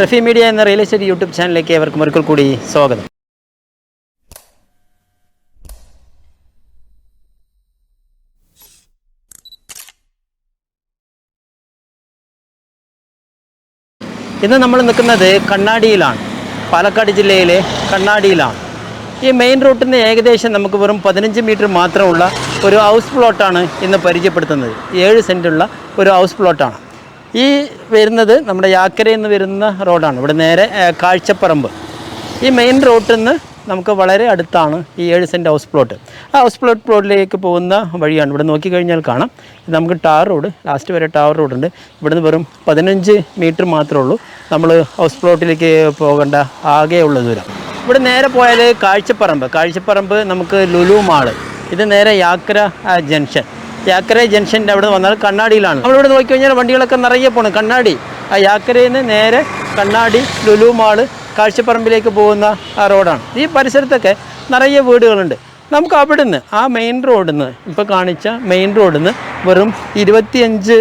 Rafi media എന്ന real estate YouTube ചാനലിലേക്ക് ഏവർക്കും ഒരിക്കൽ കൂടി സ്വാഗതം. ഇന്ന് നമ്മൾ നിൽക്കുന്നത് കണ്ണാടിയിലാണ്. പാലക്കാട് ജില്ലയിലെ കണ്ണാടിയിലാണ്. ഈ മെയിൻ റൂട്ടിൽ നിന്ന് ഏകദേശം നമുക്ക് വെറും പതിനഞ്ച് മീറ്റർ മാത്രമുള്ള ഒരു ഹൗസ് പ്ലോട്ടാണ് ഇന്ന് പരിചയപ്പെടുത്തുന്നത്. ഏഴ് സെന്റുള്ള ഒരു ഹൗസ് പ്ലോട്ടാണ് ഈ വരുന്നത് നമ്മുടെ യാക്കരയിൽ നിന്ന് വരുന്ന റോഡാണ്. ഇവിടെ നേരെ കാഴ്ചപ്പറമ്പ്. ഈ മെയിൻ റോഡിൽ നിന്ന് നമുക്ക് വളരെ അടുത്താണ് ഈ ഏഴ് സെന്റ് ഹൗസ് പ്ലോട്ട് ആ ഹൗസ് പ്ലോട്ട് പ്ലോട്ടിലേക്ക് പോകുന്ന വഴിയാണ്. ഇവിടെ നോക്കിക്കഴിഞ്ഞാൽ കാണാം. നമുക്ക് ടാർ റോഡ് ലാസ്റ്റ് വരെ ടാർ റോഡുണ്ട് ഇവിടുന്ന് വെറും പതിനഞ്ച് മീറ്റർ മാത്രമേ ഉള്ളൂ. നമ്മൾ ഹൗസ് പ്ലോട്ടിലേക്ക് പോകേണ്ട ആകെയുള്ള ദൂരം. ഇവിടെ നേരെ പോയാൽ കാഴ്ചപ്പറമ്പ്. കാഴ്ചപ്പറമ്പ് നമുക്ക് ലുലു മാൾ. ഇത് നേരെ യാക്ര ജംഗ്ഷൻ യാക്കര ജംഗ്ഷന്റെ അവിടെ വന്നാൽ കണ്ണാടിയിലാണ്. അവിടെ നോക്കി കഴിഞ്ഞാൽ വണ്ടികളൊക്കെ നിറയെ പോകണം കണ്ണാടി. ആ യാക്കരയിൽ നിന്ന് നേരെ കണ്ണാടി ലുലു മാൾ കാഴ്ചപ്പറമ്പിലേക്ക് പോകുന്ന ആ റോഡാണ്. ഈ പരിസരത്തൊക്കെ നിറയെ വീടുകളുണ്ട്. നമുക്ക് അവിടുന്ന് ആ മെയിൻ റോഡിൽ നിന്ന് ഇപ്പോൾ കാണിച്ച മെയിൻ റോഡിൽ നിന്ന് വെറും ഇരുപത്തിയഞ്ച്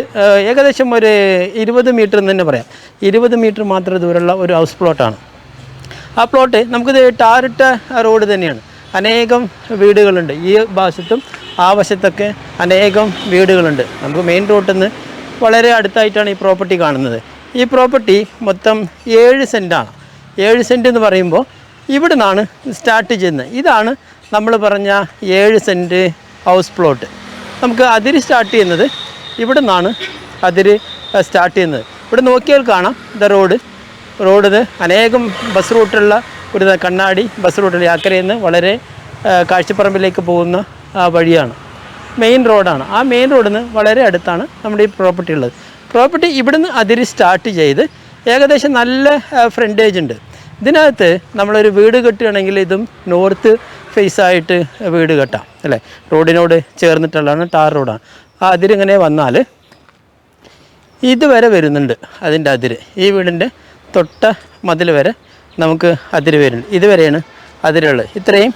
ഏകദേശം ഒരു ഇരുപത് മീറ്റർ എന്ന് തന്നെ പറയാം. ഇരുപത് മീറ്റർ മാത്രം ദൂരമുള്ള ഒരു ഹൗസ് പ്ലോട്ടാണ്. ആ പ്ലോട്ട് നമുക്കിത് ടാറിട്ട റോഡ് തന്നെയാണ്. അനേകം വീടുകളുണ്ട്. ഈ വശത്തും ആ വശത്തൊക്കെ അനേകം വീടുകളുണ്ട്. നമുക്ക് മെയിൻ റോട്ടിൽ നിന്ന് വളരെ അടുത്തായിട്ടാണ് ഈ പ്രോപ്പർട്ടി കാണുന്നത്. ഈ പ്രോപ്പർട്ടി മൊത്തം ഏഴ് സെന്റാണ് ഏഴ് സെന്റ് എന്ന് പറയുമ്പോൾ ഇവിടെ നിന്നാണ് സ്റ്റാർട്ട് ചെയ്യുന്നത്. ഇതാണ് നമ്മൾ പറഞ്ഞ ഏഴ് സെന്റ് ഹൗസ് പ്ലോട്ട് നമുക്ക് അതിര് സ്റ്റാർട്ട് ചെയ്യുന്നത് ഇവിടെ നിന്നാണ് അതിര് സ്റ്റാർട്ട് ചെയ്യുന്നത്. ഇവിടെ നോക്കിയാൽ കാണാം. ദ റോഡ് റോഡ് അനേകം ബസ് റൂട്ടുള്ള ഒരു കണ്ണാടി ബസ് റൂട്ടിൽ യാക്കരയിൽ നിന്ന് വളരെ കാഴ്ചപ്പറമ്പിലേക്ക് പോകുന്ന വഴിയാണ്. മെയിൻ റോഡാണ് ആ മെയിൻ റോഡിൽ നിന്ന് വളരെ അടുത്താണ് നമ്മുടെ ഈ പ്രോപ്പർട്ടി ഉള്ളത്. പ്രോപ്പർട്ടി ഇവിടുന്ന് അതിരി സ്റ്റാർട്ട് ചെയ്ത് ഏകദേശം നല്ല ഫ്രണ്ടേജ് ഉണ്ട്. ഇതിനകത്ത് നമ്മളൊരു വീട് കെട്ടുകയാണെങ്കിൽ ഇതും നോർത്ത് ഫേസ് ആയിട്ട് വീട് കെട്ടാം അല്ലേ? റോഡിനോട് ചേർന്നിട്ടുള്ളതാണ് ടാർ റോഡാണ് ആ അതിരിങ്ങനെ വന്നാൽ ഇതുവരെ വരുന്നുണ്ട് അതിന്റെ അതിര്. ഈ വീടിന്റെ തൊട്ട മതിൽ വരെ നമുക്ക് അതിര് വരുന്നുണ്ട് ഇതുവരെയാണ് അതിരുള്ളത്. ഇത്രയും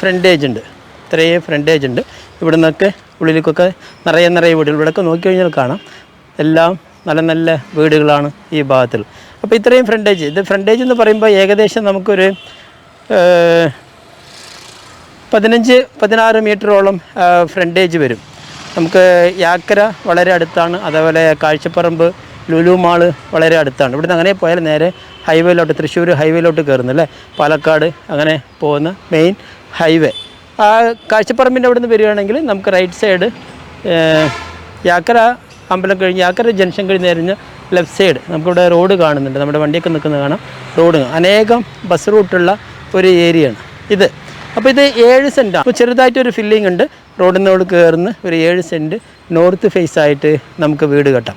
ഫ്രണ്ടേജ് ഉണ്ട്. ഇത്രയും ഫ്രണ്ടേജ് ഉണ്ട്. ഇവിടെ നിന്നൊക്കെ ഉള്ളിലേക്കൊക്കെ നിറയെ നിറയെ വീടുകൾ. ഇവിടെയൊക്കെ നോക്കി കഴിഞ്ഞാൽ കാണാം. എല്ലാം നല്ല നല്ല വീടുകളാണ് ഈ ഭാഗത്തിൽ. അപ്പോൾ ഇത്രയും ഫ്രണ്ടേജ് ഇത് ഫ്രണ്ടേജ് എന്ന് പറയുമ്പോൾ ഏകദേശം നമുക്കൊരു പതിനഞ്ച് പതിനാറ് മീറ്ററോളം ഫ്രണ്ടേജ് വരും. നമുക്ക് യാക്കര വളരെ അടുത്താണ്. അതേപോലെ കാഴ്ചപ്പറമ്പ് ലുലു മാൾ വളരെ അടുത്താണ്. ഇവിടുന്ന് അങ്ങനെ പോയാൽ നേരെ ഹൈവേയിലോട്ട് തൃശ്ശൂർ ഹൈവേയിലോട്ട് കയറുന്നു അല്ലേ? പാലക്കാട് അങ്ങനെ പോകുന്ന മെയിൻ ഹൈവേ ആ കാഴ്ചപ്പറമ്പിന്റെ അവിടെ നിന്ന് വരികയാണെങ്കിൽ നമുക്ക് റൈറ്റ് സൈഡ് യാക്കര അമ്പലം കഴിഞ്ഞ് യാക്കര ജംഗ്ഷൻ കഴിഞ്ഞ് നേരിഞ്ഞ് ലെഫ്റ്റ് സൈഡ് നമുക്കിവിടെ റോഡ് കാണുന്നുണ്ട്. നമ്മുടെ വണ്ടിയൊക്കെ നിൽക്കുന്നത് കാണാം. റോഡ് അനേകം ബസ് റൂട്ടുള്ള ഒരു ഏരിയയാണ് ഇത്. അപ്പോൾ ഇത് ഏഴ് സെന്റാണ് അപ്പോൾ ചെറുതായിട്ടൊരു ഫില്ലിംഗ് ഉണ്ട്. റോഡിനോട് കയറുന്ന ഒരു ഏഴ് സെന്റ് നോർത്ത് ഫേസ് ആയിട്ട് നമുക്ക് വീട് കെട്ടാം.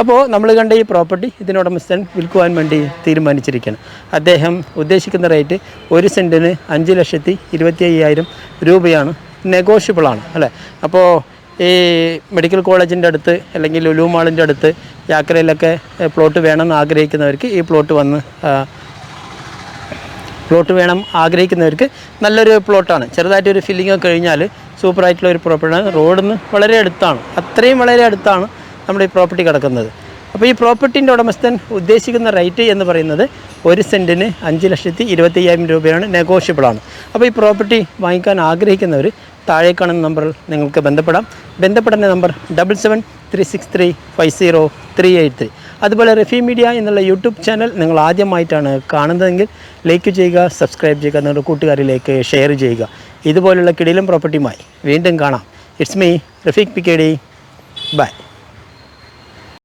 അപ്പോൾ നമ്മൾ കണ്ട ഈ പ്രോപ്പർട്ടി ഇതിനുടമസ്ഥൻ വിൽക്കുവാൻ വേണ്ടി തീരുമാനിച്ചിരിക്കുകയാണ് അദ്ദേഹം ഉദ്ദേശിക്കുന്ന റേറ്റ് ഒരു സെന്റിന് അഞ്ച് ലക്ഷത്തി ഇരുപത്തി അയ്യായിരം രൂപയാണ് നെഗോഷ്യബിളാണ് അല്ലേ? അപ്പോൾ ഈ മെഡിക്കൽ കോളേജിന്റെ അടുത്ത് അല്ലെങ്കിൽ ലുലു മാളിന്റെ അടുത്ത് യാത്രയിലൊക്കെ പ്ലോട്ട് വേണമെന്ന് ആഗ്രഹിക്കുന്നവർക്ക് ഈ പ്ലോട്ട് വന്ന് പ്ലോട്ട് വേണം ആഗ്രഹിക്കുന്നവർക്ക് നല്ലൊരു പ്ലോട്ടാണ് ചെറുതായിട്ടൊരു ഫില്ലിംഗ് ഒക്കെ കഴിഞ്ഞാൽ സൂപ്പറായിട്ടുള്ള ഒരു പ്രോപ്പർട്ടിയാണ് റോഡിൽ നിന്ന് വളരെ അടുത്താണ്. അത്രയും വളരെ അടുത്താണ് നമ്മുടെ ഈ പ്രോപ്പർട്ടി കിടക്കുന്നത്. അപ്പോൾ ഈ പ്രോപ്പർട്ടിന്റെ ഉടമസ്ഥൻ ഉദ്ദേശിക്കുന്ന റേറ്റ് എന്ന് പറയുന്നത് ഒരു സെന്റിന് അഞ്ച് ലക്ഷത്തി ഇരുപത്തി അയ്യായിരം രൂപയാണ് നെഗോഷ്യബിളാണ് അപ്പോൾ ഈ പ്രോപ്പർട്ടി വാങ്ങിക്കാൻ ആഗ്രഹിക്കുന്നവർ താഴെ കാണുന്ന നമ്പറിൽ നിങ്ങൾക്ക് ബന്ധപ്പെടാം. ബന്ധപ്പെടേണ്ട number double seven three six three five zero three eight three അതുപോലെ റെഫി മീഡിയ എന്നുള്ള യൂട്യൂബ് ചാനൽ നിങ്ങൾ ആദ്യമായിട്ടാണ് കാണുന്നതെങ്കിൽ ലൈക്ക് ചെയ്യുക സബ്സ്ക്രൈബ് ചെയ്യുക നിങ്ങളുടെ കൂട്ടുകാരിലേക്ക് ഷെയർ ചെയ്യുക. ഇതുപോലുള്ള കിടിലും പ്രോപ്പർട്ടിയുമായി വീണ്ടും കാണാം. It's me Rafeeq P K D bye